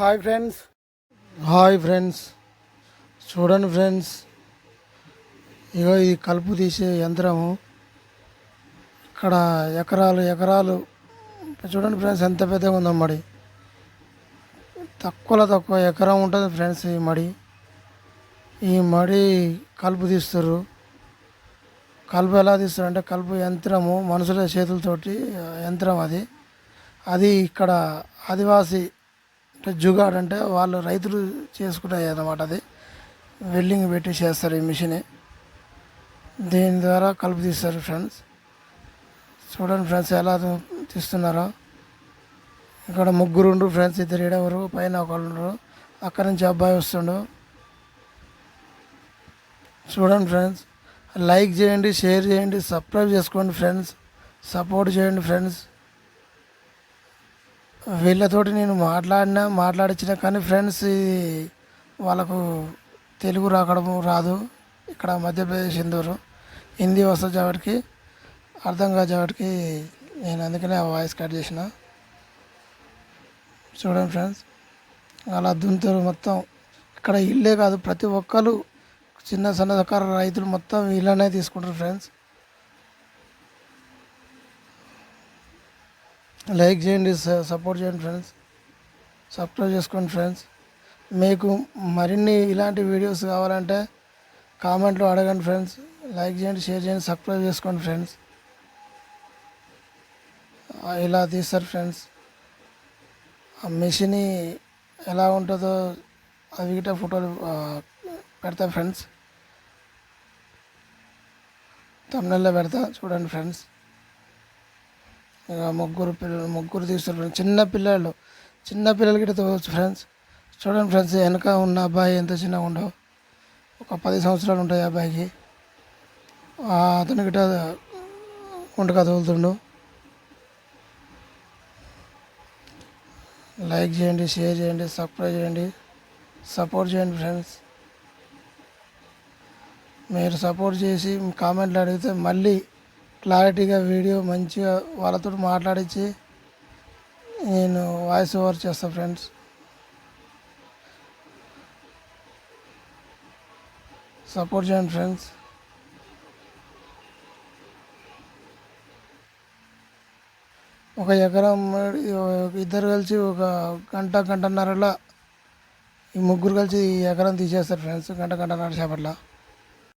Hi friends hi friends చూడండి friends ఇగో ఈ కలుపు తీసే యంత్రము ఇక్కడ ఎకరాలు ఎకరాలు. చూడండి ఫ్రెండ్స్ ఎంత పెద్దగా ఉందో మడి తక్కువలో తక్కువ ఎకరం ఉంటుంది ఫ్రెండ్స్ ఈ మడి. ఈ మడి కలుపు తీస్తారు కలుపు ఎలా తీస్తారు అంటే కలుపు యంత్రము మనుషుల చేతులతోటి యంత్రం అది. అది ఇక్కడ ఆదివాసి అంటే జుగాడ్ అంటే వాళ్ళు రైతులు చేసుకుంటాయి అన్నమాట అది. వెల్డింగ్ పెట్టి చేస్తారు ఈ మిషన్ దీని ద్వారా కలుపు తీస్తారు ఫ్రెండ్స్ చూడండి ఫ్రెండ్స్ ఎలా తీస్తున్నారో. ఇక్కడ ముగ్గురు ఉండు ఫ్రెండ్స్ ఇద్దరు ఏడవరు పైన ఒకళ్ళు ఉండరు. అక్కడి నుంచి అబ్బాయి వస్తుండు. చూడండి ఫ్రెండ్స్ లైక్ చేయండి షేర్ చేయండి సబ్స్క్రైబ్ చేసుకోండి ఫ్రెండ్స్ సపోర్ట్ చేయండి ఫ్రెండ్స్ వీళ్ళతోటి నేను మాట్లాడినా మాట్లాడించిన కానీ ఫ్రెండ్స్ వాళ్ళకు తెలుగు రాకడము రాదు. ఇక్కడ మధ్యప్రదేశ్ హిందూరు హిందీ వస్తుంది కాబట్టి అర్థం కాదు కాబట్టి నేను అందుకనే ఆ వాయిస్ కట్ చేసిన. చూడండి ఫ్రెండ్స్ అలా దుంతారు మొత్తం ఇక్కడ ఇల్లే కాదు ప్రతి ఒక్కరు చిన్న సన్నకారు రైతులు మొత్తం వీళ్ళనే తీసుకుంటారు ఫ్రెండ్స్. లైక్ చేయండి సపోర్ట్ చేయండి ఫ్రెండ్స్. సబ్స్క్రైబ్ చేసుకోండి ఫ్రెండ్స్. మీకు మరిన్ని ఇలాంటి వీడియోస్ కావాలంటే కామెంట్లో అడగండి ఫ్రెండ్స్. లైక్ చేయండి షేర్ చేయండి సబ్స్క్రైబ్ చేసుకోండి ఫ్రెండ్స్. ఇలా తీస్తారు ఫ్రెండ్స్. ఆ మెషిన్ ఎలా ఉంటుందో అవి గిట్ట ఫోటోలు పెడతా ఫ్రెండ్స్. తమిళలో పెడతా చూడండి ఫ్రెండ్స్. ముగ్గురు పిల్లలు ముగ్గురు తీస్తారు చిన్న పిల్లలు. చిన్న పిల్లలకి ఇట్లా తోవచ్చు ఫ్రెండ్స్ చూడండి ఫ్రెండ్స్ వెనక ఉన్న అబ్బాయి ఎంత చిన్నగా ఉండవు ఒక పది సంవత్సరాలు ఉంటాయి ఆ అబ్బాయికి. అతని గిట గిట్ట వంటగా తోలుతుండు లైక్ చేయండి షేర్ చేయండి సబ్స్క్రైబ్ చేయండి సపోర్ట్ చేయండి ఫ్రెండ్స్. మీరు సపోర్ట్ చేసి కామెంట్లు అడిగితే మళ్ళీ క్లారిటీగా వీడియో మంచిగా వాళ్ళతో మాట్లాడించి నేను వాయిస్ ఓవర్ చేస్తాను ఫ్రెండ్స్. సపోర్ట్ చేయండి ఫ్రెండ్స్. ఒక ఎకరం ఇద్దరు కలిసి ఒక గంట గంటన్నరలో ఈ ముగ్గురు కలిసి ఈ ఎకరం తీసేస్తారు ఫ్రెండ్స్ గంట గంటన్నర చేపట్ల